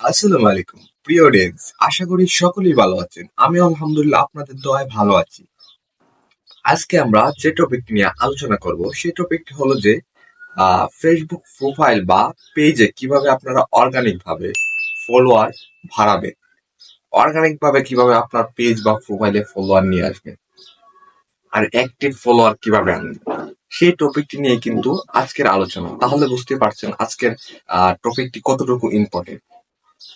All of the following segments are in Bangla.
আসসালামু আলাইকুম। প্রিয় অডিয়েন্স আশা করি সকলেই ভালো আছেন। আমি আলহামদুলিল্লাহ আপনাদের দোয়ায় ভালো আছি। আজকে আমরা যে টপিকটি নিয়ে আলোচনা করব, সেই টপিকটি হলো যে ফেসবুক প্রোফাইল বা পেজে কীভাবে আপনারা অর্গানিক ভাবে ফলোয়ার বাড়াবেন? অর্গানিক ভাবে কীভাবে আপনার পেজ বা প্রোফাইলে ফলোয়ার নিয়ে আসবেন? আর অ্যাক্টিভ ফলোয়ার কীভাবে আনবেন সেই টপিকটি নিয়ে কিন্তু আজকের আলোচনা। তাহলে বুঝতে পারছেন আজকের টপিকটি কতটুকু ইম্পর্টেন্ট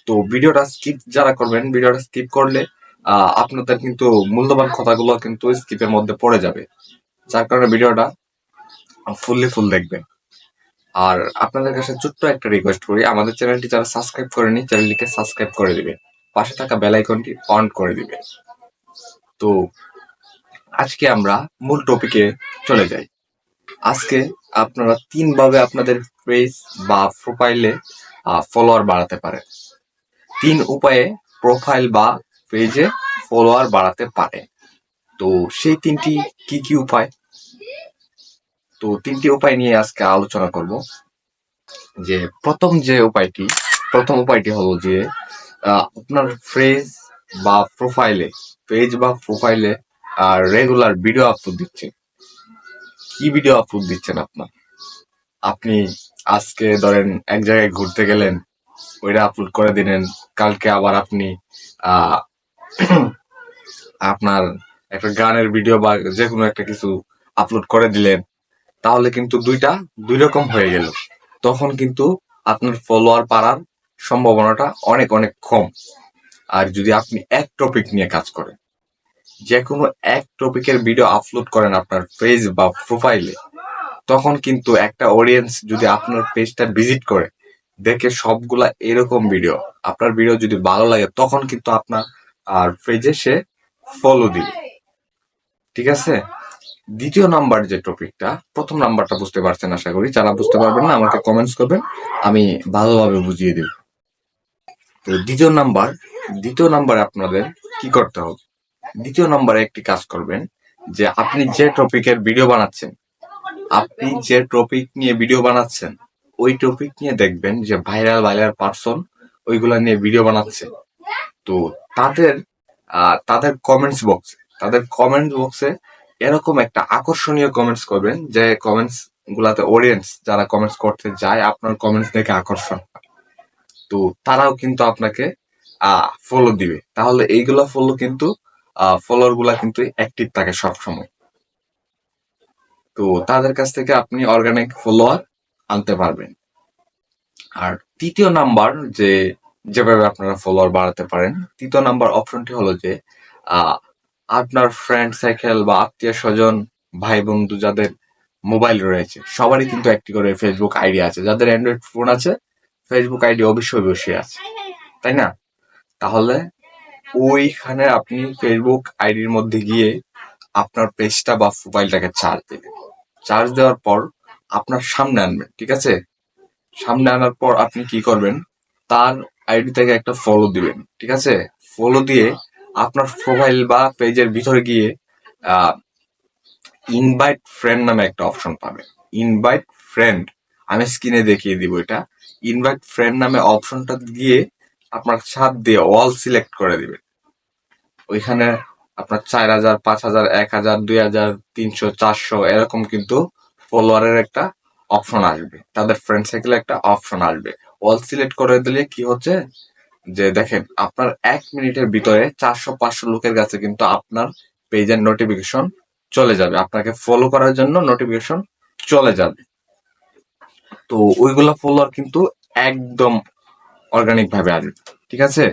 তো ভিডিওটা স্কিপ যারা করবেন, ভিডিওটা স্কিপ করলে আপনাদের কিন্তু মূল্যবান কথাগুলো কিন্তু স্কিপের মধ্যে পড়ে যাবে। যার কারণে ভিডিওটা ফুললি ফুল দেখবেন। আর আপনাদের কাছে ছোট্ট একটা রিকোয়েস্ট করি, আমাদের চ্যানেলটি যারা সাবস্ক্রাইব করেনি, চ্যানেলটিকে সাবস্ক্রাইব করে দিবেন। পাশে থাকা বেল আইকনটি অন করে দিবেন। তো আজকে আমরা মূল টপিকে চলে যাই। আজকে আপনারা তিন ভাবে আপনাদের পেজ বা প্রোফাইলে ফলোয়ার বাড়াতে পারেন। তিন উপায়ে প্রোফাইল বা পেজে ফলোয়ার বাড়াতে পারে। তো সেই তিনটি কি কি উপায়? তো তিনটি উপায় নিয়ে আজকে আলোচনা করব। যে প্রথম যে উপায়টি, প্রথম উপায়টি হলো যে আপনার ফ্রেজ বা প্রোফাইলে পেজ বা প্রোফাইলে আর রেগুলার ভিডিও আপলোড দিচ্ছেন কি ভিডিও আপলোড দিচ্ছেন আপনার? আপনি আজকে ধরেন এক জায়গায় ঘুরতে গেলেন ওইটা আপলোড করে দিলেন। কালকে আবার আপনি আপনার একটা গানের ভিডিও বা যে কোনো একটা কিছু আপলোড করে দিলেন, তাহলে কিন্তু দুইটা দুই রকম হয়ে গেল। তখন কিন্তু আপনার ফলোয়ার পাওয়ার সম্ভাবনাটা অনেক অনেক কম। আর যদি আপনি এক টপিক নিয়ে কাজ করেন যে কোনো এক টপিকের ভিডিও আপলোড করেন আপনার পেজ বা প্রোফাইলে তখন কিন্তু একটা অডিয়েন্স যদি আপনার পেজটা ভিজিট করে দেখে সবগুলা এরকম ভিডিও আপনার ভিডিও যদি ভালো লাগে, তখন কিন্তু আপনার, আর পেজে সে ফলো দিবে। ঠিক আছে? দ্বিতীয় নাম্বার যে টপিকটা প্রথম নাম্বারটা বুঝতে পারছেন আশা করি। যারা বুঝতে পারবেন না, আমাকে কমেন্টস করবেন, আমি ভালোভাবে বুঝিয়ে দেব। তো দ্বিতীয় নাম্বার দ্বিতীয় নাম্বারে আপনাদের কি করতে হবে? দ্বিতীয় নাম্বারে একটি কাজ করবেন, যে আপনি যে টপিকের ভিডিও বানাচ্ছেন, আপনি যে টপিক নিয়ে ভিডিও বানাচ্ছেন ওই টপিক নিয়ে দেখবেন যে ভাইরাল ভাইরাল পার্সন ওইগুলা নিয়ে ভিডিও বানাচ্ছে। তো তাদের তাদের কমেন্টস বক্সে তাদের কমেন্ট বক্সে এরকম একটা আকর্ষণীয় কমেন্টস করবেন যে কমেন্টস গুলাতে অডিয়েন্স যারা কমেন্টস করতে যায়, আপনার কমেন্টস দেখে আকর্ষণ তো তারাও কিন্তু আপনাকে ফলো দিবে। তাহলে এইগুলা ফলো কিন্তু ফলোয়ারগুলা কিন্তু অ্যাক্টিভ থাকে সবসময়। তো তাদের কাছ থেকে আপনি অর্গানিক ফলোয়ার আনতে পারবেন। আর তৃতীয় নাম্বার যে, যেভাবে আপনারা ফলোয়ার বাড়াতে পারেন, তৃতীয় নাম্বার অপশনটি হলো যে আপনার ফ্রেন্ড সাইকেল বা আত্মীয় স্বজন ভাই বন্ধু যাদের মোবাইল রয়েছে। সবারই কিন্তু একটি করে ফেসবুক আইডি আছে। যাদের অ্যান্ড্রয়েড ফোন আছে ফেসবুক আইডি অবশ্যই অবশ্যই আছে। তাই না? তাহলে ওইখানে আপনি ফেসবুক আইডির মধ্যে গিয়ে আপনার পেজটা বা প্রোফাইলটাকে চার্জ দেবেন। চার্জ দেওয়ার পর আপনার সামনে আনবেন, ঠিক আছে? সামনে আনার পর আপনি কি করবেন? তার আইডি থেকে একটা ফলো দিবেন, ঠিক আছে? ফলো দিয়ে আপনার প্রোফাইল বা পেজের ভিতরে গিয়ে ইনভাইট ফ্রেন্ড নামে একটা অপশন পাবেন। ইনভাইট ফ্রেন্ড আমি স্ক্রিনে দেখিয়ে দিব এটা। ইনভাইট ফ্রেন্ড নামে অপশনটা দিয়ে আপনার ছাদ দিয়ে অল সিলেক্ট করে দিবেন। ওইখানে আপনার চার হাজার, পাঁচ হাজার, এক হাজার, দুই হাজার, তিনশো, চারশো, এরকম কিন্তু ফলোয়ারের একটা অপশন আসবে। তাদের ফ্রেন্ড সার্কেলে একটা অপশন আসবে। অল সিলেক্ট করে দিলে কি হচ্ছে? যে দেখেন, আপনার এক মিনিটের ভিতরে চারশো, পাঁচশো লোকের কাছে কিন্তু আপনার পেজের নোটিফিকেশন চলে যাবে। আপনাকে ফলো করার জন্য নোটিফিকেশন চলে যাবে। তো ওইগুলা ফলোয়ার কিন্তু একদম অর্গানিক ভাবে আসবে। ঠিক আছে?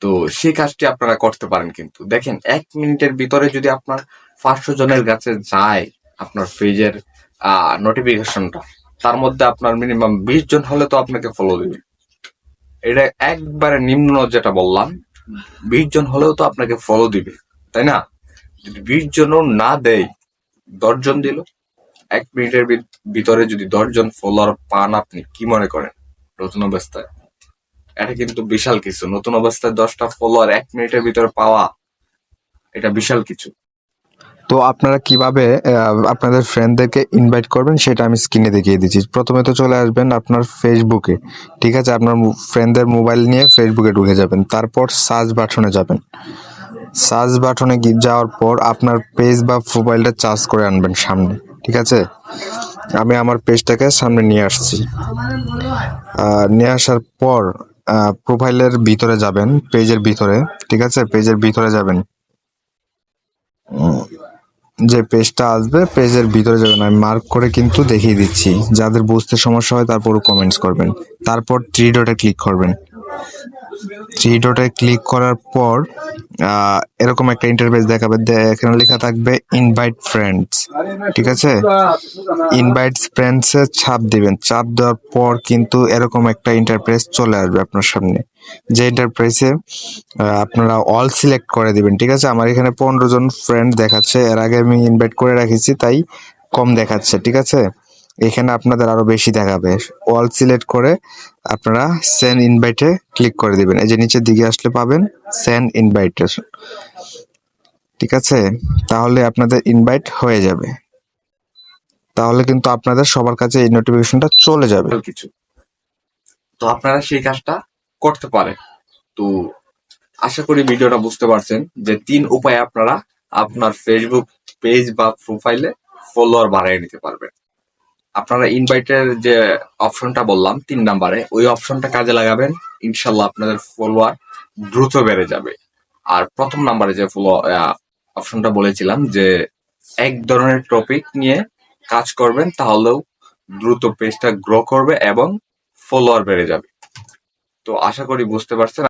তো সেই কাজটি আপনারা করতে পারেন কিন্তু। দেখেন, এক মিনিটের ভিতরে যদি আপনার পাঁচশো জনের কাছে যায় আপনার পেজের নোটিফিকেশনটা তার মধ্যে আপনার মিনিমাম বিশ জন হলে তো আপনাকে ফলো দিবে। এটা একবারে নিম্ন যেটা বললাম, বিশ জন হলেও তো আপনাকে ফলো দিবে, তাই না? যদি বিশ জনও না দেয় দশজন দিল, এক মিনিটের ভিতরে যদি দশজন ফলোয়ার পান আপনি, কি মনে করেন? নতুন অবস্থায়। এটা কিন্তু বিশাল কিছু। নতুন অবস্থায় দশটা ফলোয়ার এক মিনিটের ভিতরে পাওয়া, এটা বিশাল কিছু। তো আপনারা কীভাবে আপনাদের ফ্রেন্ডদেরকে ইনভাইট করবেন সেটা আমি স্ক্রিনে দেখিয়ে দিচ্ছি। প্রথমে তো চলে আসবেন আপনার ফেসবুকে ঠিক আছে? আপনার ফ্রেন্ডদের মোবাইল নিয়ে ফেসবুকে ঢুকে যাবেন। তারপর সার্চ বাটনে যাবেন। সার্চ বাটনে যাওয়ার পর আপনার পেজ বা প্রোফাইলটা চার্জ করে আনবেন সামনে, ঠিক আছে? আমি আমার পেজটাকে সামনে নিয়ে আসছি। নিয়ে আসার পর প্রোফাইলের ভিতরে যাবেন পেজের ভিতরে, ঠিক আছে? পেজের ভিতরে যাবেন। যে পেজটা আসবে পেজের ভিতরে যাবেন। আমি মার্ক করে কিন্তু দেখিয়ে দিচ্ছি। যাদের বুঝতে সমস্যা হয় তারপরও কমেন্টস করবেন। তারপর থ্রি ডটে ক্লিক করবেন। থ্রি ডটে ক্লিক করার পর এরকম একটা ইন্টারফেস দেখাবে। এখানে লেখা থাকবে ইনভাইট ফ্রেন্ডস ঠিক আছে? ইনভাইট ফ্রেন্ডস চাপ দিবেন। চাপ দেওয়ার পর কিন্তু এরকম একটা ইন্টারপ্রেস চলে আসবে আপনার সামনে। যে ইন্টারপ্রেসে আপনারা অল সিলেক্ট করে দিবেন, ঠিক আছে? আমার এখানে পনেরো জন ফ্রেন্ড দেখাচ্ছে। এর আগে আমি ইনভাইট করে রাখেছি, তাই কম দেখাচ্ছে, ঠিক আছে? এখানে আপনাদের আরও বেশি দেখাবে। অল সিলেক্ট করে আপনারা সেন্ড ইনভাইটে ক্লিক করে দিবেন। এই যে নিচের দিকে আসলে পাবেন সেন্ড ইনভাইটেশন ঠিক আছে? তাহলে আপনাদের ইনভাইট হয়ে যাবে। তাহলে কিন্তু আপনাদের সবার কাছে এই নোটিফিকেশনটা চলে যাবে। কিছু। তো আপনারা সেই কাজটা করতে পারেন। তো আশা করি ভিডিওটা বুঝতে পারছেন যে তিন উপায়ে আপনারা আপনার ফেসবুক পেজ বা প্রোফাইলে ফলোয়ার বাড়িয়ে নিতে পারবেন। আপনারা ইনভাইটের যে অপশনটা বললাম, তিন নাম্বারে, ওই অপশনটা কাজে লাগাবেন, ইনশাল্লাহ আপনাদের ফলোয়ার দ্রুত বেড়ে যাবে। আর প্রথম নাম্বারে যে ফলো অপশনটা বলেছিলাম যে এক ধরনের টপিক নিয়ে কাজ করবেন, তাহলেও দ্রুত পেজটা গ্রো করবে এবং ফলোয়ার বেড়ে যাবে। তো আশা করি বুঝতে পারছেন।